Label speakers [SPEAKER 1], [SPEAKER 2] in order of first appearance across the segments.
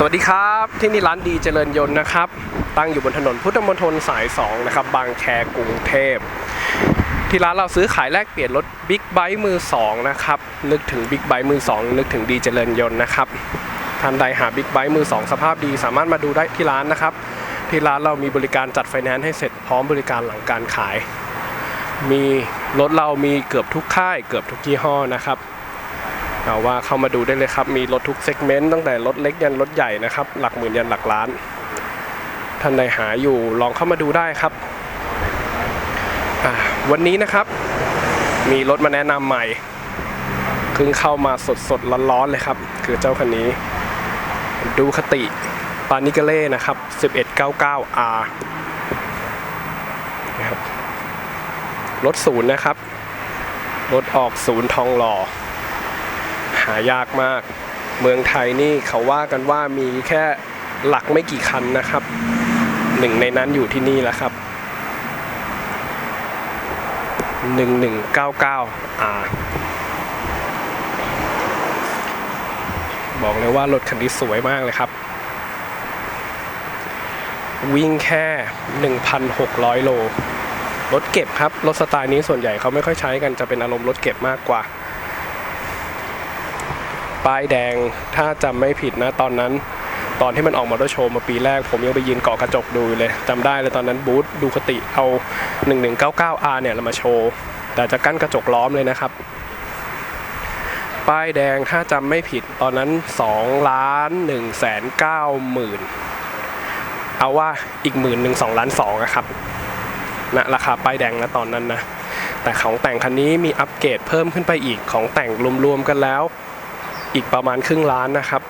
[SPEAKER 1] สวัสดีครับที่นี่ร้านดีเจริญยนต์นะครับ ตั้งอยู่บนถนนพุทธมณฑลสาย 2 นะครับ บางแคกรุงเทพ ที่ร้านเราซื้อขายแลกเปลี่ยนรถบิ๊กไบค์มือ 2 นะครับ นึกถึงบิ๊กไบค์มือ 2 นึกถึงดีเจริญยนต์นะครับท่านใดหาบิ๊กไบค์มือ 2 สภาพดีสามารถมาดูได้ที่ร้านนะครับ ที่ร้านเรามีบริการจัดไฟแนนซ์ให้เสร็จพร้อมบริการหลังการขาย มีรถเรามีเกือบทุกค่าย เกือบทุกยี่ห้อนะครับ เอาว่าเข้ามาดูได้เลยครับ มีรถทุกเซกเมนต์ตั้งแต่รถเล็กยันรถใหญ่นะครับ หลักหมื่นยันหลักล้าน ท่านใดหาอยู่ลองเข้ามาดูได้ครับ วันนี้นะครับ มีรถมาแนะนำใหม่เพิ่งเข้ามาสดสดร้อนๆเลยครับ คือเจ้าคันนี้ ดูคติปานิกเล่นะครับ 1199R นะครับรถศูนย์นะครับ รถออกศูนย์ทองหล่อ หายากมาก เมืองไทยนี่เขาว่ากันว่ามีแค่หลักไม่กี่คันนะครับ หนึ่งในนั้นอยู่ที่นี่แหละครับ 1199R บอกเลยว่ารถคันนี้สวยมากเลยครับ วิ่งแค่ 1,600 โล รถเก็บครับ รถสไตล์นี้ส่วนใหญ่เขาไม่ค่อยใช้กันจะเป็นอารมณ์รถเก็บมากกว่า ป้ายแดง ถ้าจำไม่ผิดนะตอนนั้น ตอนที่มันออกมอเตอร์โชว์มาปีแรก ผมยังไปยืนเกาะกระจกดูเลยจำได้เลยตอนนั้นบูธดูคติเอา 1199R เนี่ยเรามาโชว์ แต่จะกั้นกระจกล้อมเลยนะครับ ป้ายแดงถ้าจำไม่ผิดตอนนั้น2ล้าน1แสน9หมื่นเอาว่าอีกหมื่นหนึ่งสองล้านสองอะครับนะราคาป้ายแดงนะตอนนั้นนะแต่ของแต่งคันนี้มีอัปเกรดเพิ่มขึ้นไปอีกของแต่งรวมๆกันแล้ว อีกประมาณครึ่งล้านนะครับ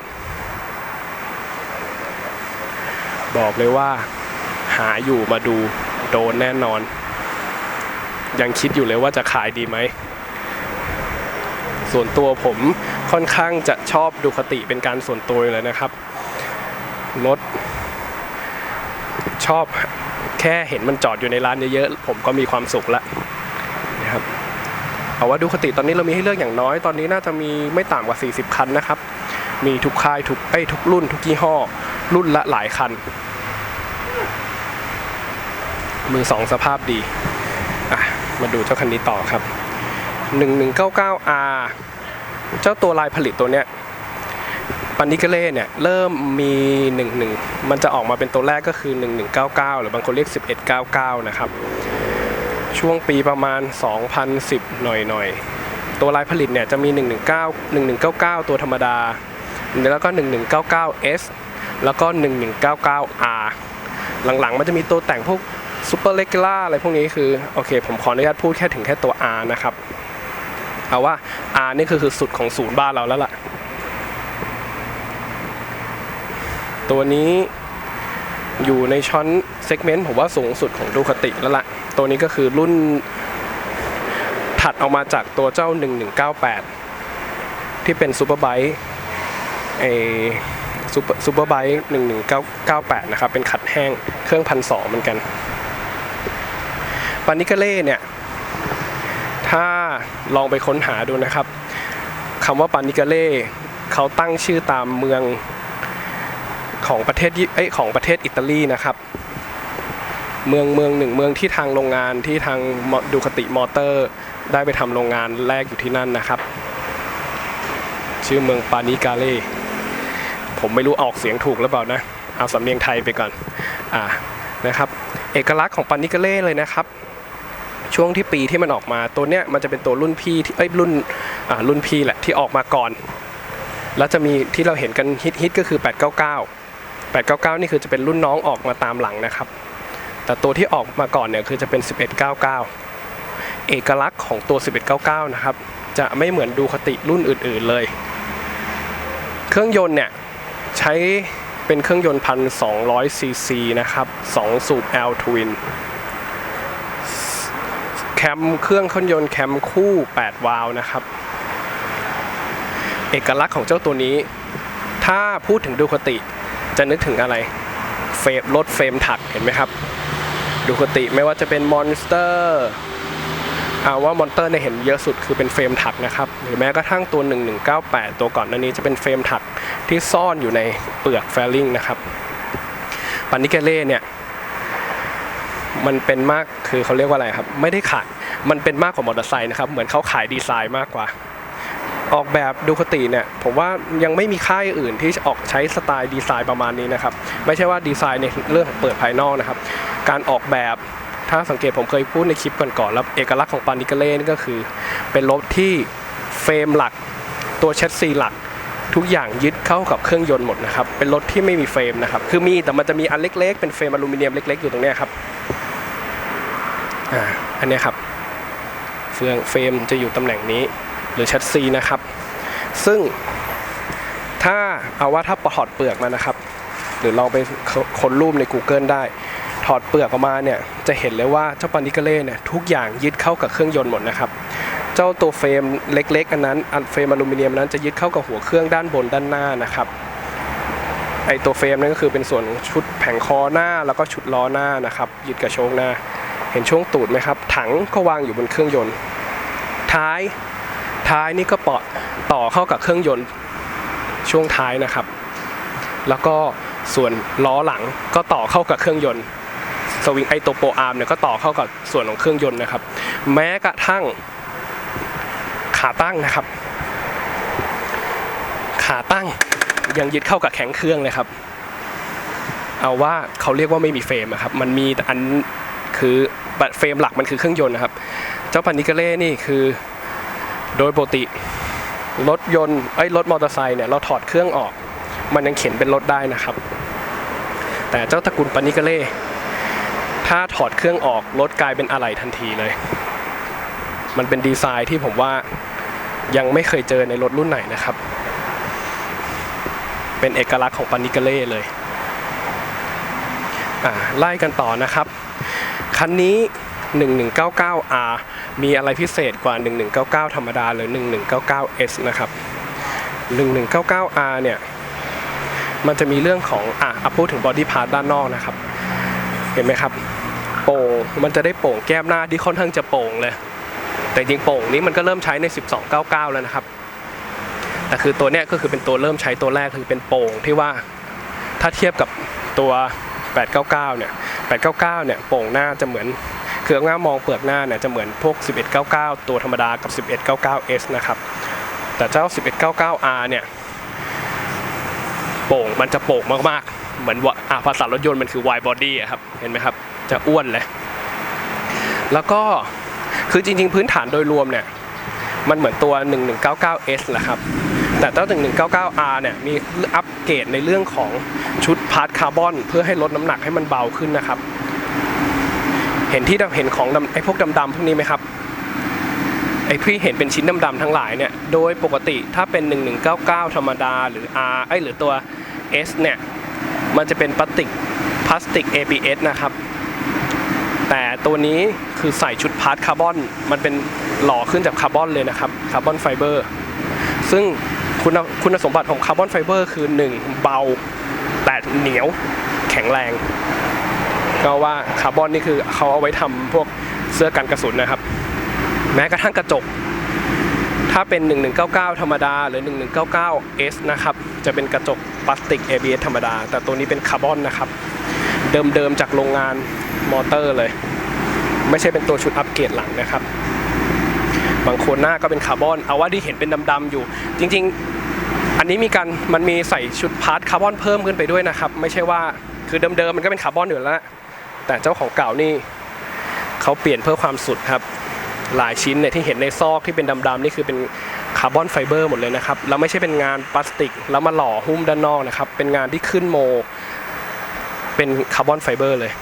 [SPEAKER 1] บอกเลยว่า หาอยู่มาดูโดนแน่นอน ยังคิดอยู่เลยว่าจะขายดีไหม ส่วนตัวผมค่อนข้างจะชอบดูคติเป็นการส่วนตัวเลยนะครับ รถ ชอบแค่เห็นมันจอดอยู่ในร้านเยอะๆ ผมก็มีความสุขละ เอาว่าดูคติตอนนี้เรามีให้เลือกอย่างน้อยตอนนี้น่าจะมีไม่ต่ำกว่า 40 คันนะครับ มีทุกค่ายทุกไอ้ทุกรุ่น ทุกยี่ห้อ รุ่นละหลายคัน มือสองสภาพดีอะมาดูเจ้าคันนี้ต่อครับ 1199R เจ้าตัวลายผลิตตัวเนี้ยปานิกเล่เนี่ยเริ่มมี11มันจะออกมาเป็นตัวแรกก็คือ 1199 หรือบางคนเรียก 1199 นะครับ ช่วงปีประมาณ 2010 หน่อยๆ ตัวลายผลิตเนี่ยจะมี 119 1199 ตัวธรรมดา แล้วก็ 1199S แล้วก็ 1199R หลังๆ มันจะมีตัวแต่งพวกซูเปอร์เลกล่าอะไรพวกนี้คือ โอเค ผมขออนุญาตพูดแค่ถึงแค่ตัว R นะครับ เอาว่า R นี่คือคือสุดของศูนย์บ้านเราแล้วล่ะ ตัวนี้ อยู่ในช้อนเซกเมนต์ผมว่าสูงสุดของดูคติแล้วล่ะ ตัวนี้ก็คือรุ่นถัดออกมาจากตัวเจ้า 1198 ที่เป็นซูเปอร์ไบค์ไอซูเปอร์ซูเปอร์ไบค์11998 นะครับ เป็นขัดแห้งเครื่องพันสองเหมือนกันปานิกเล่เนี่ย ถ้าลองไปค้นหาดูนะครับคำว่าปานิกเล่เขาตั้งชื่อตามเมือง ของประเทศเอ้ของประเทศอิตาลีนะครับ เมืองเมืองหนึ่งเมืองที่ทางโรงงานที่ทางดูคติมอเตอร์ ได้ไปทำโรงงานแรกอยู่ที่นั่นนะครับ ชื่อเมืองปานิกาเล่ผมไม่รู้ออกเสียงถูกหรือเปล่านะเอาสำเนียงไทยไปก่อนอ่านะครับเอกลักษณ์ของปานิกาเล่เลยนะครับช่วงที่ปีที่มันออกมาตัวเนี้ยมันจะเป็นตัวรุ่นพี่ที่เอ้ยรุ่นอ่ารุ่นพี่แหละที่ออกมาก่อน แล้วจะมีที่เราเห็นกันฮิตฮิตก็คือ 899 899 นี่คือจะเป็นรุ่นน้องออกมาตามหลังนะครับ แต่ตัวที่ออกมาก่อนเนี่ยคือจะเป็น 1199 เอกลักษณ์ของตัว 1199 นะครับ จะไม่เหมือนดูคติรุ่นอื่น ๆเลย เครื่องยนต์เนี่ยใช้เป็นเครื่องยนต์พันสองซีซีนะครับ 2 สูบ L Twin แคมเครื่องเครื่องยนต์แคมคู่ 8 วาล์วนะครับ เอกลักษณ์ของเจ้าตัวนี้ ถ้าพูดถึงดูคติ จะนึกถึงอะไรเฟรมรถเฟรมถักเห็นไหมครับดูคติไม่ว่าจะเป็นมอนสเตอร์เอาว่ามอนเตอร์เนี่ยเห็นเยอะสุดคือเป็นเฟรมถักนะครับหรือแม้กระทั่งตัว 1198 ตัวก่อนหน้านี้จะเป็นเฟรมถักที่ซ่อนอยู่ในเปลือกแฟลิงนะครับปานิเกเล่เนี่ยมันเป็นมากคือเขาเรียกว่าอะไรครับ ไม่ได้ขาย มันเป็นมากกว่ามอเตอร์ไซค์นะครับ เหมือนเขาขายดีไซน์มากกว่า ออกแบบดูคติเนี่ยผมว่ายังไม่มีค่ายอื่นที่ออกใช้สไตล์ดีไซน์ประมาณนี้นะครับ ไม่ใช่ว่าดีไซน์ในเรื่องของเปิดภายนอกนะครับ การออกแบบถ้าสังเกตผมเคยพูดในคลิปก่อนๆแล้วเอกลักษณ์ของปานิกเล่นี่ก็คือ เป็นรถที่เฟรมหลัก ตัวแชสซีหลัก ทุกอย่างยึดเข้ากับเครื่องยนต์หมดนะครับ เป็นรถที่ไม่มีเฟรมนะครับ คือมีแต่มันจะมีอันเล็ก ๆ เป็นเฟรมอลูมิเนียมเล็ก ๆ อยู่ตรงนี้ครับอ่าอันนี้ครับเฟืองเฟรมจะอยู่ตำแหน่งนี้ หรือแชสซีนะครับ ซึ่งถ้าเอาว่าถ้าถอดเปลือกมานะครับ หรือลองไปค้นรูปใน Google ได้ ถอดเปลือกออกมาเนี่ยจะเห็นเลยว่าเจ้าปานิกเล่เนี่ยทุกอย่างยึดเข้ากับเครื่องยนต์หมดนะครับ เจ้าตัวเฟรมเล็กๆ อันนั้นอันเฟรมอลูมิเนียมนั้นจะยึดเข้ากับหัวเครื่องด้านบนด้านหน้านะครับไอตัวเฟรมนั่นก็คือเป็นส่วนชุดแผงคอหน้าแล้วก็ชุดล้อหน้านะครับยึดกับโชคหน้า เห็นช่วงตูดไหมครับ ถังก็วางอยู่บนเครื่องยนต์ ท้าย ท้ายนี่ก็ปอต่อเข้ากับเครื่องยนต์ช่วงท้ายนะครับ แล้วก็ส่วนล้อหลังก็ต่อเข้ากับเครื่องยนต์สวิงไอตัวโปอาร์มเนี่ยก็ต่อเข้ากับส่วนของเครื่องยนต์นะครับ แม้กระทั่งขาตั้งนะครับ ขาตั้งยังยึดเข้ากับแข็งเครื่องเลยครับ เอาว่าเขาเรียกว่าไม่มีเฟรมครับ มันมีอันคือเฟรมหลักมันคือเครื่องยนต์นะครับ เจ้าปานิกเล่นี่คือ โดยปกติรถยนต์ไอ้รถมอเตอร์ไซค์เนี่ยเราถอดเครื่องออก มันยังเข็นเป็นรถได้นะครับ แต่เจ้าตระกูลปานิกาเล่ถ้าถอดเครื่องออกรถกลายเป็นอะไหล่ทันทีเลย มันเป็นดีไซน์ที่ผมว่ายังไม่เคยเจอในรถรุ่นไหนนะครับ เป็นเอกลักษณ์ของปานิกาเล่เลยอ่าไล่กันต่อนะครับ คันนี้ 1199R มีอะไรพิเศษกว่า 1199 ธรรมดาหรือ 1199S นะครับ 1199R เนี่ย มันจะมีเรื่องของอะอะพูดถึงบอดี้พาร์ทด้านนอกนะครับ เห็นไหมครับ โป่ง มันจะได้โป่งแก้มหน้าที่ค่อนข้างจะโป่งเลย แต่จริงโป่งนี้มันก็เริ่มใช้ใน 1299 แล้วนะครับ แต่คือตัวเนี้ยก็คือเป็นตัวเริ่มใช้ตัวแรกคือเป็นโป่งที่ว่า ถ้าเทียบกับตัว 899 เนี่ย 899 เนี่ย โป่งหน้าจะเหมือน ครื่อเอาง่ามองเปลือกหน้าเนี่ยจะเหมือนพวก 1199 ตัวธรรมดากับ 1199S นะครับ แต่เจ้า 1199R เนี่ยโป่งมันจะโป่งมากๆ เหมือนว่าอะภาษารถยนต์มันคือ wide body อะครับ เห็นไหมครับ จะอ้วนเลย แล้วก็คือจริงๆ พื้นฐานโดยรวมเนี่ย มันเหมือนตัว 1199S แหละครับ แต่เจ้า 1199R เนี่ย มีอัปเกรดในเรื่องของชุดพาร์ทคาร์บอน เพื่อให้ลดน้ำหนักให้มันเบาขึ้นนะครับ เห็นที่เห็นของไอ้พวกดำๆพวกนี้ไหมครับไอ้พี่เห็นเป็นชิ้นดำๆทั้งหลายเนี่ยโดยปกติถ้าเป็น 1199 ธรรมดาหรือ R ไอ้หรือตัว S เนี่ยมันจะเป็นพลาสติกพลาสติก ABS นะครับ แต่ตัวนี้คือใส่ชุดพาร์ทคาร์บอนมันเป็นหล่อขึ้นจากคาร์บอนเลยนะครับคาร์บอนไฟเบอร์ซึ่งคุณคุณสมบัติของคาร์บอนไฟเบอร์คือ 1 เบา แต่เหนียวแข็งแรง ก็ว่าคาร์บอนนี่คือเขาเอาไว้ทำพวกเสื้อกันกระสุนนะครับ แม้กระทั่งกระจก ถ้าเป็น 1199 ธรรมดา หรือ 1199S นะครับ จะเป็นกระจกพลาสติก ABS ธรรมดา แต่ตัวนี้เป็นคาร์บอนนะครับ เดิมๆจากโรงงานมอเตอร์เลย ไม่ใช่เป็นตัวชุดอัปเกรดหลังนะครับ บางคนหน้าก็เป็นคาร์บอน เอาว่าที่เห็นเป็นดำๆอยู่ จริงๆ อันนี้มีการมันมีใส่ชุดพาร์ทคาร์บอนเพิ่มขึ้นไปด้วยนะครับ ไม่ใช่ว่าคือเดิมๆมันก็เป็นคาร์บอนอยู่แล้ว แต่เจ้าของเก่านี่เขาเปลี่ยนเพื่อความสุดครับ หลายชิ้นเนี่ยที่เห็นในซอกที่เป็นดำๆนี่คือเป็นคาร์บอนไฟเบอร์หมดเลยนะครับ แล้วไม่ใช่เป็นงานพลาสติก แล้วมาหล่อหุ้มด้านนอกนะครับ เป็นงานที่ขึ้นโม เป็นคาร์บอนไฟเบอร์เลย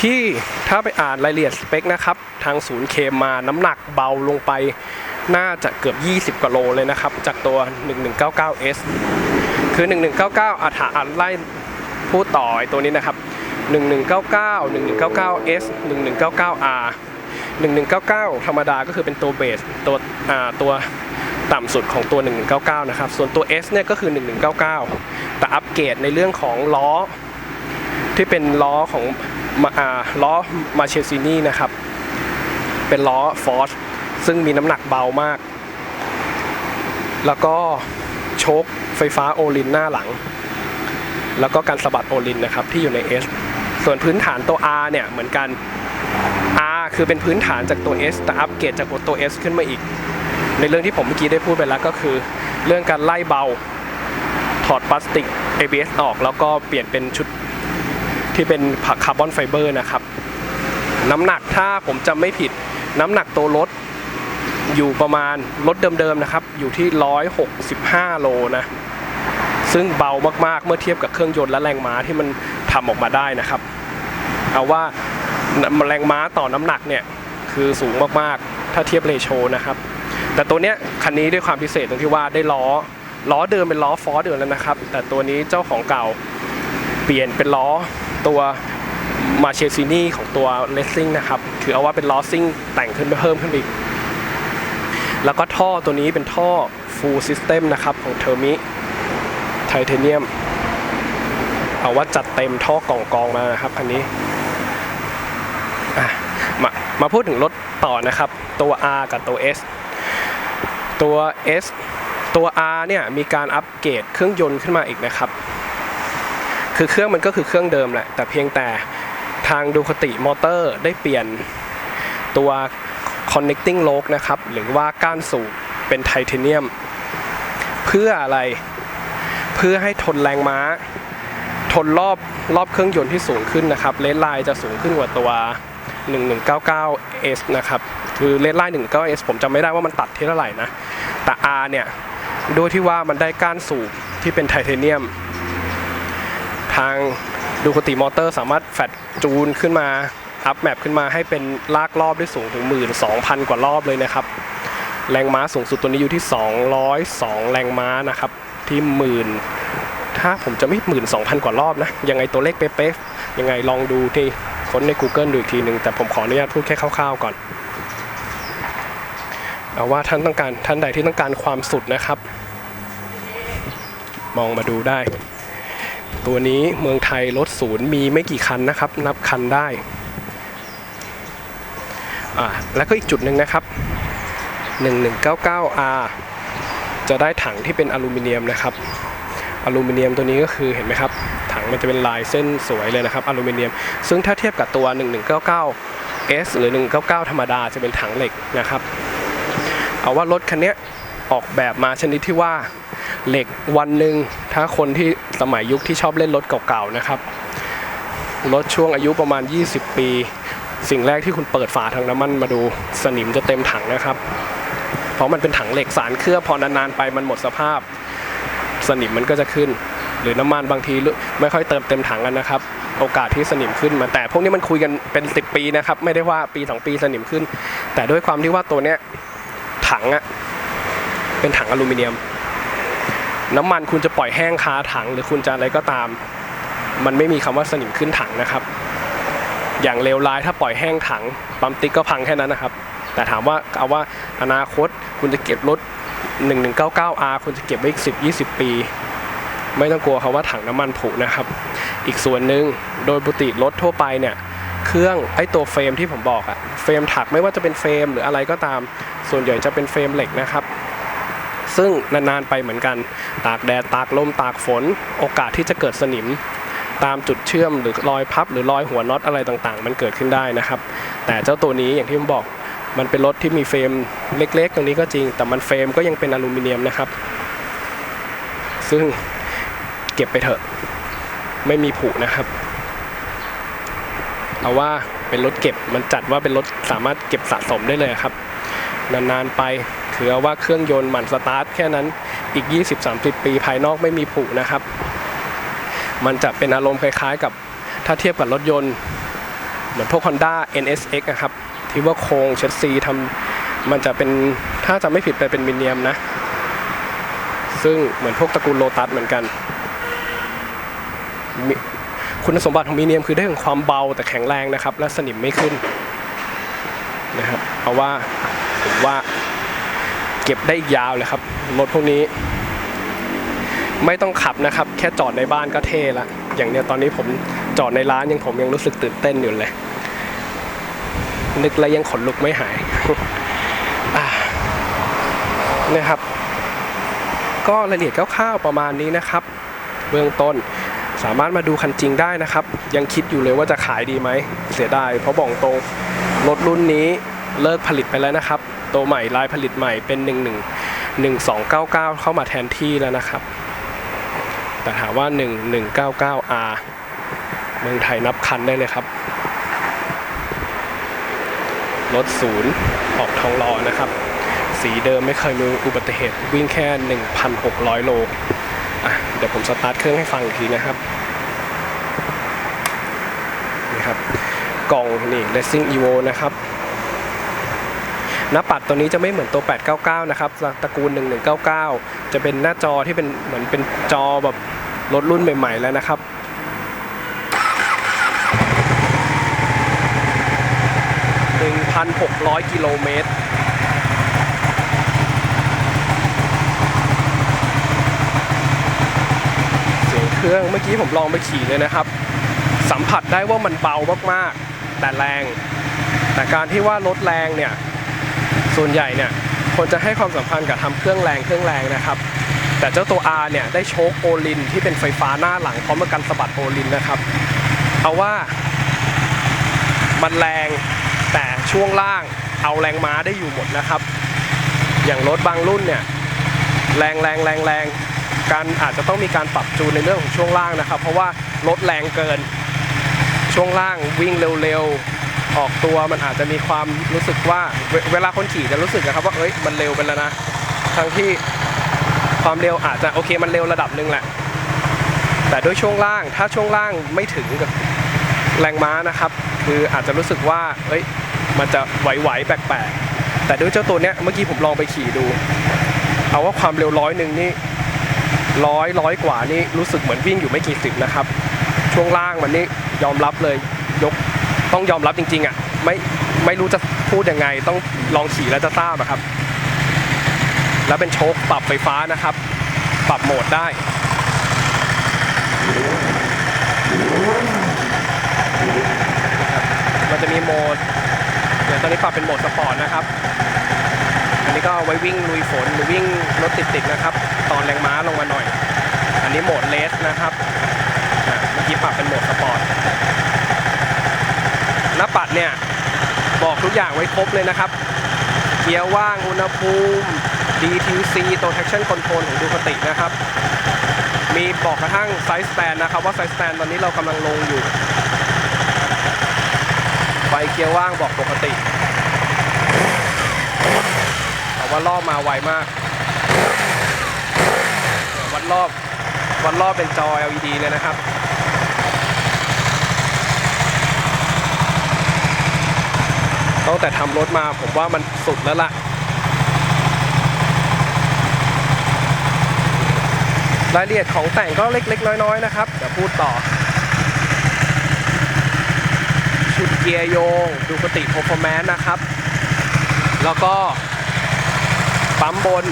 [SPEAKER 1] ที่ถ้าไปอ่านรายละเอียดสเปคนะครับ ทางศูนย์เคมมาน้ำหนักเบาลงไปน่าจะเกือบ 20กว่าโลเลยนะครับ จากตัว 1199S คือ 1199อาถาอ่านไล่ พูดต่อไอ้ตัวนี้นะครับ 1199 1199S 1199R 1199 ธรรมดาก็คือเป็นตัวเบสตัวอ่าตัวต่ำสุดของตัว 1199 นะครับ ส่วนตัว S เนี่ยก็คือ 1199 แต่อัปเกรดในเรื่องของล้อ ที่เป็นล้อของมาอ่าล้อมาเชซินี่นะครับ เป็นล้อฟอร์สซึ่งมีน้ำหนักเบามาก แล้วก็โชคไฟฟ้าโอลินหน้าหลัง แล้วก็การสะบัดโอลินนะครับที่อยู่ใน S ส่วนพื้นฐานตัว R เนี่ยเหมือนกัน R คือเป็นพื้นฐานจากตัว S แต่อัปเกรดจากตัว S ขึ้นมาอีก ในเรื่องที่ผมเมื่อกี้ได้พูดไปแล้วก็คือ เรื่องการไล่เบา ถอดพลาสติก ABS ออกแล้วก็เปลี่ยนเป็นชุดที่เป็นคาร์บอนไฟเบอร์นะครับ น้ำหนักถ้าผมจำไม่ผิด น้ำหนักตัวรถอยู่ประมาณรถเดิมๆนะครับ อยู่ที่ 165 โลนะ ซึ่งเบามากๆเมื่อเทียบกับเครื่องยนต์และแรงม้าที่มันทำออกมาได้นะครับ เอาว่าแรงม้าต่อน้ำหนักเนี่ยคือสูงมากๆ ถ้าเทียบเรโชนะครับ แต่ตัวเนี้ยคันนี้ด้วยความพิเศษตรงที่ว่าได้ล้อล้อเดิมเป็นล้อฟอร์เดิมแล้วนะครับ แต่ตัวนี้เจ้าของเก่าเปลี่ยนเป็นล้อตัวมาเชซินี่ของตัวเลสซิ่งนะครับคือเอาว่าเป็นล้อซิ่งแต่งขึ้นไปเพิ่มขึ้นไปอีก แล้วก็ท่อตัวนี้เป็นท่อ full system นะครับของเทอร์มิ ทเทเนียม เอาว่าจัดเต็มท่อกล่องกองมานะครับคันนี้มามาพูดถึงรถต่อนะครับ ตัว R กับตัว S ตัว S ตัว R เนี่ยมีการอัปเกรดเครื่องยนต์ขึ้นมาอีกนะครับ คือเครื่องมันก็คือเครื่องเดิมแหละ แต่เพียงแต่ทางดูคติมอเตอร์ได้เปลี่ยนตัว connecting lock นะครับ หรือว่าก้านสูบเป็นไทเทเนียม เพื่ออะไร เพื่อให้ทนแรงม้า ทนรอบรอบเครื่องยนต์ที่สูงขึ้นนะครับเลนไลน์จะสูงขึ้นกว่าตัว 1199S นะครับคือเลนไลน์ 199S ผมจำไม่ได้ว่ามันตัดที่เท่าไหร่นะ แต่ R เนี่ยด้วยที่ว่ามันได้ก้านสูบที่เป็นไทเทเนียม ทางดูคติมอเตอร์สามารถแฟดจูนขึ้นมาอัพแมปขึ้นมาให้เป็นลากรอบได้สูงถึง 12,000 กว่ารอบเลยนะครับ แรงม้าสูงสุดตัวนี้อยู่ที่ 202 แรงม้านะครับ ที่หมื่นถ้าผมจะไม่หมื่นสองพันกว่ารอบนะ ยังไงตัวเลขเป๊ะๆยังไงลองดูที่ค้นใน Google ดูอีกทีหนึ่งแต่ผมขออนุญาตพูดแค่คร่าวๆก่อนเอาว่าท่านต้องการท่านใดที่ต้องการความสุดนะครับ มองมาดูได้ ตัวนี้เมืองไทยรถศูนย์มีไม่กี่คันนะครับ นับคันได้อ่าแล้วก็อีกจุดหนึ่งนะครับ 1199R จะได้ถังที่เป็นอลูมิเนียมนะครับ อลูมิเนียมตัวนี้ก็คือเห็นไหมครับ ถังมันจะเป็นลายเส้นสวยเลยนะครับอลูมิเนียม ซึ่งถ้าเทียบกับตัว 1199S หรือ 199 ธรรมดาจะเป็นถังเหล็กนะครับ เอาว่ารถคันนี้ออกแบบมาชนิดที่ว่าเหล็กวันหนึ่งถ้าคนที่สมัยยุคที่ชอบเล่นรถเก่าๆนะครับรถช่วงอายุประมาณ 20 ปี สิ่งแรกที่คุณเปิดฝาถังน้ำมันมาดูสนิมจะเต็มถังนะครับ เพราะมันเป็นถังเหล็กสารเคลือบพอนานๆไปมันหมดสภาพ สนิมมันก็จะขึ้น หรือน้ำมันบางทีไม่ค่อยเติมเต็มถังกันนะครับ โอกาสที่สนิมขึ้นมาแต่พวกนี้มันคุยกันเป็น 10 ปีนะครับ ไม่ได้ว่าปี 2 ปีสนิมขึ้น แต่ด้วยความที่ว่าตัวเนี้ยถังอะเป็นถังอลูมิเนียม น้ำมันคุณจะปล่อยแห้งคาถัง หรือคุณจะอะไรก็ตาม มันไม่มีคำว่าสนิมขึ้นถังนะครับ อย่างเลวร้ายถ้าปล่อยแห้งถังปั๊มติ๊กก็พังแค่นั้นนะครับ แต่ถามว่าเอาว่าอนาคตคุณจะเก็บรถ 1199R คุณจะเก็บไว้อีก 10 20 ปี ไม่ต้องกลัวคำว่าถังน้ำมันผุนะครับ อีกส่วนหนึ่งโดยปกติรถทั่วไปเนี่ยเครื่องไอ้ตัวเฟรมที่ผมบอกอะเฟรมถักไม่ว่าจะเป็นเฟรมหรืออะไรก็ตาม ส่วนใหญ่จะเป็นเฟรมเหล็กนะครับซึ่งนานๆไปเหมือนกัน ตากแดดตากลมตากฝน โอกาสที่จะเกิดสนิม ตามจุดเชื่อมหรือรอยพับ หรือรอยหัวน็อตอะไรต่างๆ มันเกิดขึ้นได้นะครับ แต่เจ้าตัวนี้อย่างที่ผมบอก มันเป็นรถที่มีเฟรมเล็ก ๆ ตรงนี้ก็จริง แต่มันเฟรมก็ยังเป็นอลูมิเนียมนะครับ ซึ่งเก็บไปเถอะ ไม่มีผุนะครับ เอาว่าเป็นรถเก็บมันจัดว่าเป็นรถสามารถเก็บสะสมได้เลยครับ นานๆไปถือเอาว่าเครื่องยนต์หมั่นสตาร์ทแค่นั้นอีก 20-30 ปีภายนอกไม่มีผุนะครับ มันจะเป็นอารมณ์คล้ายๆกับถ้าเทียบกับรถยนต์ เหมือนพวก Honda NSX นะครับ ที่ว่าโครงเชสซีทำมันจะเป็นถ้าจะไม่ผิดไปเป็นมิเนียมนะ ซึ่งเหมือนพวกตระกูลโลตัสเหมือนกัน คุณสมบัติของมิเนียมคือได้ถึงความเบาแต่แข็งแรงนะครับ และสนิมไม่ขึ้นนะครับเอาว่าผมว่าเก็บได้อีกยาวเลยครับ รถพวกนี้ ไม่ต้องขับนะครับ แค่จอดในบ้านก็เท่ละ อย่างเนี้ยตอนนี้ผมจอดในร้านยังผมยังรู้สึกตื่นเต้นอยู่เลย นึกแล้วยังขนลุกไม่หายอะครับ ก็รายละเอียดคร่าวๆประมาณนี้นะครับ เบื้องต้นสามารถมาดูคันจริงได้นะครับ ยังคิดอยู่เลยว่าจะขายดีไหม เสียดายเพราะบอกตรงรถรุ่นนี้เลิกผลิตไปแล้วนะครับ ตัวใหม่ลายผลิตใหม่เป็น 1 1 1299 เข้ามาแทนที่แล้วนะครับ แต่ถามว่า 1199R เมืองไทยนับคันได้เลยครับ รถศูนย์ออกทองหล่อนะครับ สีเดิมไม่เคยมีอุบัติเหตุวิ่งแค่ 1,600 โลอะเดี๋ยวผมสตาร์ทเครื่องให้ฟังอีกทีนะครับนี่ครับกล่องนี่ Racing Evo นะครับหน้าปัดตัวนี้จะไม่เหมือนตัว 899 นะครับตระกูล 1199 จะเป็นหน้าจอที่เป็นเหมือนเป็นจอแบบรถรุ่นใหม่ ๆ แล้วนะครับ 1,600 กิโลเมตร เสียงเครื่องเมื่อกี้ผมลองไปขี่เลยนะครับ สัมผัสได้ว่ามันเบามากๆ แต่แรง แต่การที่ว่ารถแรงเนี่ย ส่วนใหญ่เนี่ยคนจะให้ความสำคัญกับทำเครื่องแรงเครื่องแรงนะครับ แต่เจ้าตัว R เนี่ยได้โชคโอลินที่เป็นไฟฟ้าหน้าหลังพร้อมกับการสะบัดโอลินนะครับ เอาว่ามันแรง แต่ช่วงล่างเอาแรงม้าได้อยู่หมดนะครับ อย่างรถบางรุ่นเนี่ยแรงแรงแรงแรงการอาจจะต้องมีการปรับจูนในเรื่องของช่วงล่างนะครับ เพราะว่ารถแรงเกิน ช่วงล่างวิ่งเร็วๆ ออกตัวมันอาจจะมีความรู้สึกว่าเวเวลาคนขี่จะรู้สึกนะครับว่าเอ้ยมันเร็วไปแล้วนะทั้งที่ความเร็วอาจจะโอเคมันเร็วระดับหนึ่งแหละ แต่ด้วยช่วงล่างถ้าช่วงล่างไม่ถึงกับ แรงม้านะครับ คืออาจจะรู้สึกว่าเอ้ยมันจะไหวๆแปลกๆ แต่ด้วยเจ้าตัวเนี้ยเมื่อกี้ผมลองไปขี่ดู เอาว่าความเร็วร้อยหนึ่งนี่ร้อยร้อยกว่านี่รู้สึกเหมือนวิ่งอยู่ไม่กี่สิบนะครับ ช่วงล่างมันนี่ยอมรับเลยยกต้องยอมรับจริงๆอะไม่ไม่รู้จะพูดยังไงต้องลองขี่แล้วจะทราบอะครับ แล้วเป็นโชคปรับไฟฟ้านะครับ ปรับโหมดได้ มัน จะมีโหมด เดี๋ยวตอนนี้ปรับเป็นโหมดสปอร์ตนะครับ อันนี้ก็ไว้วิ่งลุยฝนหรือวิ่งรถติดๆนะครับ ตอนแรงม้าลงมาหน่อย อันนี้โหมดเลสนะครับเมื่อกี้ปรับเป็นโหมดสปอร์ตหน้าปัดเนี่ยบอกทุกอย่างไว้ครบเลยนะครับเกียร์ว่างอุณหภูมิ DTC ตัว traction control ของดูคตินะครับ มีบอกกระทั่งไซส์ stand นะครับ ว่าไซส์ stand ตอนนี้เรากำลังลงอยู่ เกียร์ว่างบอกปกติแต่ว่ารอบมาไวมาก วัดรอบวัดรอบเป็นจอ LED เลยนะครับตั้งแต่ทำรถมาผมว่ามันสุดแล้วล่ะ รายละเอียดของแต่งก็เล็กๆ น้อยๆ นะครับ เดี๋ยวพูดต่อ ชุด เกียร์โยง ดูกติ performance นะครับ แล้วก็ปั๊มบน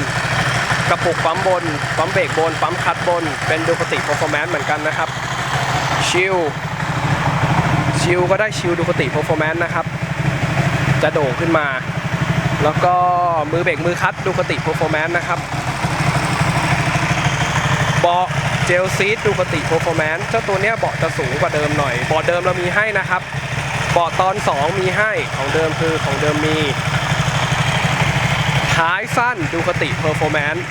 [SPEAKER 1] กระปุกปั๊มบน ปั๊มเบรกบน ปั๊มคลัตช์บน เป็นดูกติ performance เหมือนกันนะครับ ชิล ชิลก็ได้ชิลดูกติ performance นะครับ จะโด่งขึ้นมา แล้วก็มือเบรกมือคลัตช์ดูกติ performance นะครับเบาะเจลซีดดูกติ performance เจ้าตัวเนี้ยเบาะจะสูงกว่าเดิมหน่อยเบาะเดิมเรามีให้นะครับ บาะตอน 2 มีให้ของเดิมคือของเดิมมี ท้ายสั้นดูคติ performance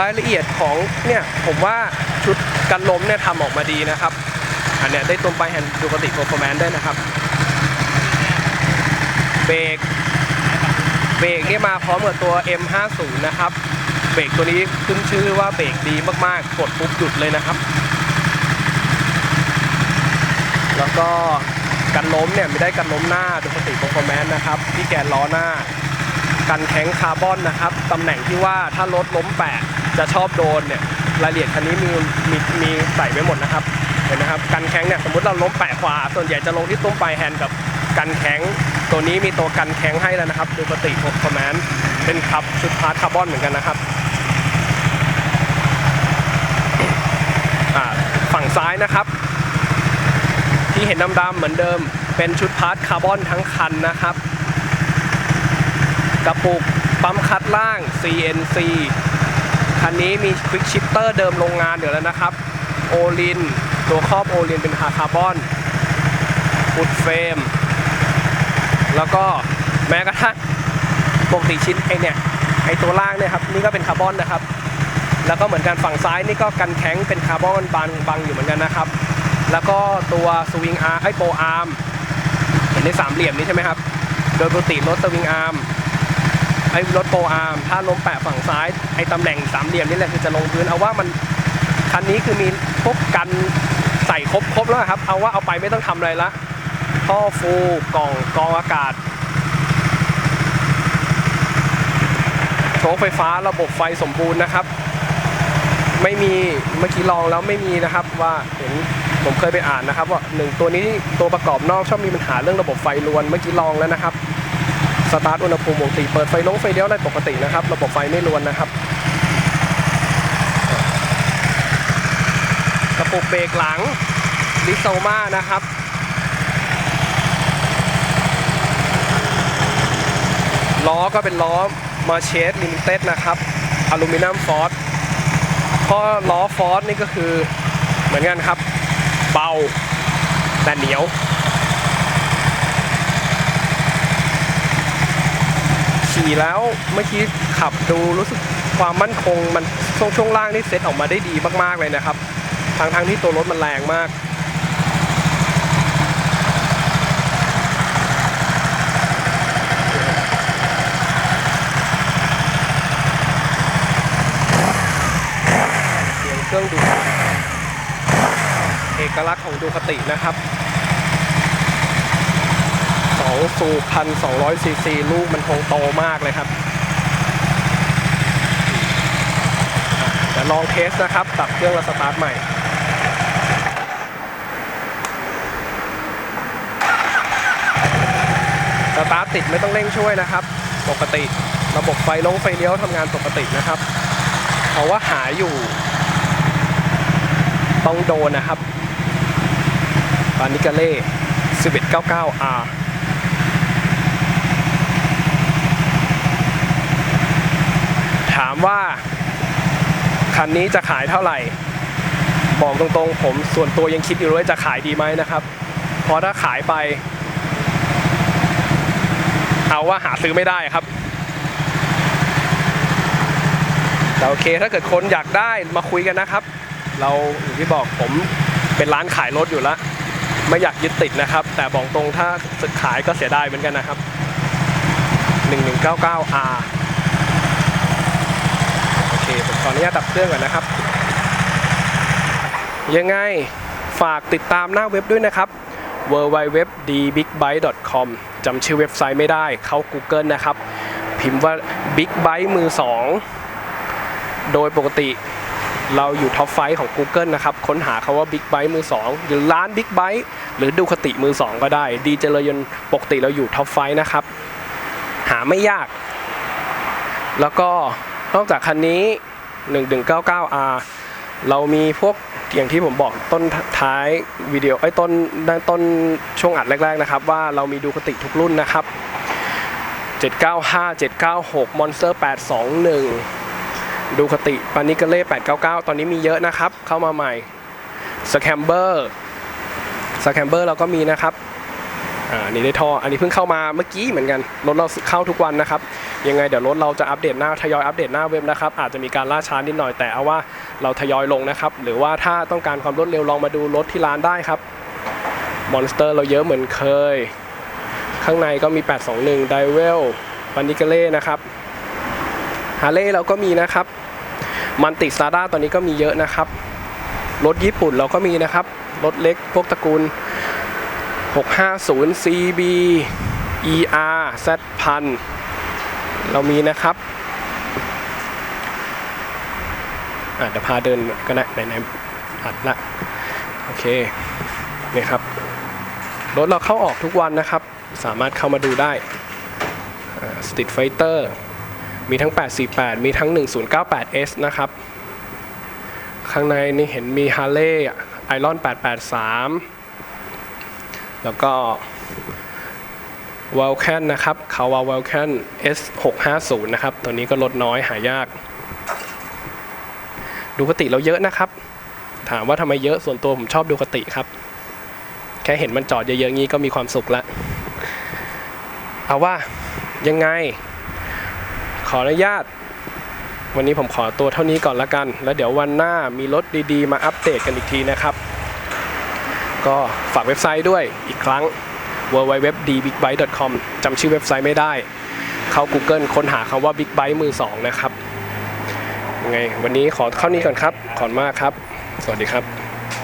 [SPEAKER 1] รายละเอียดของเนี่ยผมว่าชุดกันล้มเนี่ยทำออกมาดีนะครับ อันเนี้ยได้ตัวไปแฮนด์ดูคติ performance ด้นะครับ เบรกเบรกเนี่ยมาพร้อมกับตัว M50 นะครับ รกตัวนี้ขึ้นชื่อว่าเบรกดีมากๆ กดปุ๊บหยุดเลยนะครับ แล้วก็กันล้มเนี่ยไม่ได้กันล้มหน้าดูคติ performance นะครับ ที่แกนล้อหน้า กันแข็งคาร์บอนนะครับตำแหน่งที่ว่าถ้ารถล้มแปะจะชอบโดนเนี่ยรายละเอียดคันนี้มีมีมีใส่ไว้หมดนะครับเห็นนะครับกันแข็งเนี่ยสมมติเราล้มแปะขวาส่วนใหญ่จะลงที่ตุ้มปลายแฮนด์กับกันแข็งตัวนี้มีตัวกันแข็งให้แล้วนะครับดูปกติ performance เป็นครับชุดพาร์ทคาร์บอนเหมือนกันนะครับ ซ้ายนะครับ ที่เห็นดำๆเหมือนเดิม เป็นชุดพาร์ทคาร์บอนทั้งคันนะครับ กระปุกปั๊มคัดล่าง CNC คันนี้มีควิกชิปเตอร์เดิมโรงงานอยู่แล้วนะครับ โอลิน ตัวครอบโอลินเป็นคาร์บอนฟุตเฟรม แล้วก็แม้กระทั่งปกติชิ้นไอเนี่ยไอตัวล่างเนี่ยครับ นี่ก็เป็นคาร์บอนนะครับ แล้วก็เหมือนกันฝั่งซ้ายนี่ก็กันแข็งเป็นคาร์บอนบางบางอยู่เหมือนกันนะครับ แล้วก็ตัวสวิงอาร์ไอโปอาร์มเห็นในสามเหลี่ยมนี้ใช่ไหมครับ โดยปกติรถสวิงอาร์มไอ้รถโปอาร์มถ้าล้มแปะฝั่งซ้ายไอ้ตำแหน่งสามเหลี่ยมนี่แหละคือจะลงพื้นเอาว่ามันคันนี้คือมีพวกกันใส่ครบครบแล้วครับ เอาว่าเอาไปไม่ต้องทำอะไรละท่อฟูกล่องกรองอากาศโชคไฟฟ้าระบบไฟสมบูรณ์นะครับ ไม่มีเมื่อกี้ลองแล้วไม่มีนะครับว่าเห็นผมเคยไปอ่านนะครับ ว่าหนึ่งตัวนี้ตัวประกอบนอกชอบมีปัญหาเรื่องระบบไฟรวนเมื่อกี้ลองแล้วนะครับสตาร์ทอุณหภูมิปกติเปิดไฟลงไฟเลี้ยวได้ปกตินะครับ ระบบไฟไม่รวนนะครับกระปุกเบรกหลังดิโซมานะครับล้อก็เป็นล้อมาเชสลิมิเต็ดนะครับอลูมิเนียมฟอส ข้อล้อฟอสนี่ก็คือเหมือนกันครับ เบาแต่เหนียวขี่แล้วเมื่อกี้ขับดูรู้สึกความมั่นคงมันช่วงช่วงล่างนี่เซ็ตออกมาได้ดีมากๆเลยนะครับทั้งทั้งที่ตัวรถมันแรงมาก เครื่องดูเอกลักษณ์ของดูคตินะครับ2สูบพันสองซีซีลูกมันคงโตมากเลยครับอะเดี๋ยวลองเทสนะครับตัดเครื่องแล้วสตาร์ทใหม่สตาร์ทติดไม่ต้องเร่งช่วยนะครับ ปกติ ระบบไฟลงไฟเลี้ยวทำงานปกตินะครับ เพราะว่าหาอยู่ ต้องโดนนะครับปานิกาเล่ 1199R ถามว่า คันนี้จะขายเท่าไหร่ บอกตรงๆ ผมส่วนตัวยังคิดอยู่เลยว่าจะขายดีไหมนะครับ เพราะถ้าขายไป เอาว่าหาซื้อไม่ได้ครับแต่โอเคถ้าเกิดคนอยากได้มาคุยกันนะครับ เราอย่างที่บอกผมเป็นร้านขายรถอยู่แล้วไม่อยากยึดติดนะครับ แต่บอกตรงถ้าขายก็เสียดายเหมือนกันนะครับ 1199R โอเคผมขออนุญาตดับเครื่องก่อนนะครับ ยังไงฝากติดตามหน้าเว็บด้วยนะครับ www.dbigbike.com จำชื่อเว็บไซต์ไม่ได้เข้า Google นะครับ พิมพ์ว่า Big Bike มือ 2 โดยปกติ เราอยู่ท็อปไฟของ Google นะครับ ค้นหาคาว่า Big Bike มือ 2 หรือร้าน Big Bike หรือดูคติมือ 2 ก็ได้ ดีเจริญยนปกติเราอยู่ท็อปไฟนะครับ หาไม่ยาก แล้วก็นอกจากคันนี้ 1199R เรามีพวกอย่างที่ผมบอกต้นท้ายวิดีโอไอ้ต้นด้นต้นช่วงอัดแรก ๆ นะครับ ว่าเรามีดูคติทุกรุ่นนะครับ 795 796 Monster 821 ดูคติปานิกาเล่ 899 ตอนนี้มีเยอะนะครับ เข้ามาใหม่สแคมเบอร์สแคมเบอร์เราก็มีนะครับอ่านี่ได้ท่ออันนี้เพิ่งเข้ามาเมื่อกี้เหมือนกันรถเราเข้าทุกวันนะครับ ยังไงเดี๋ยวรถเราจะอัปเดตหน้าทยอยอัปเดตหน้าเว็บนะครับ อาจจะมีการล่าช้านิดหน่อยแต่เอาว่าเราทยอยลงนะครับ หรือว่าถ้าต้องการความรวดเร็วลองมาดูรถที่ร้านได้ครับมอนสเตอร์เราเยอะเหมือนเคย ข้างในก็มี 821 d i v e l ปานิกาเล่นะครับฮาเลย์เราก็มีนะครับ มันติสตาร์ด้าตอนนี้ก็มีเยอะนะครับ รถญี่ปุ่นเราก็มีนะครับ รถเล็กพวกตระกูล 650 CB ER Z พันเรามีนะครับอะเดี๋ยวพาเดินก็ได้ไหนๆอัดละโอเคนี่ครับรถเราเข้าออกทุกวันนะครับ สามารถเข้ามาดูได้สต r ี e ไฟเตอร์ มีทั้ง 848 มีทั้ง 1098S นะครับ ข้างในนี่เห็นมี Harley Iron 883 แล้วก็ w a l c a n นะครับ คาวา w a l c a n S650 นะครับ ตัวนี้ก็ลดน้อยหายาก ดูกติเราเยอะนะครับ ถามว่าทำไมเยอะส่วนตัวผมชอบดูกติครับ แค่เห็นมันจอดเยอะๆงี้ก็มีความสุขละเอาว่ายังไง ขออนุญาต วันนี้ผมขอตัวเท่านี้ก่อนละกัน แล้วเดี๋ยววันหน้ามีรถดี ๆ มาอัปเดตกันอีกทีนะครับ ก็ฝากเว็บไซต์ด้วยอีกครั้ง www.dbigbike.com จำชื่อเว็บไซต์ไม่ได้ เข้า Google ค้นหาคำว่า Big Bike มือสองนะครับยังไงวันนี้ขอเข้านี้ก่อนครับ ขอบคุณมากครับ สวัสดีครับ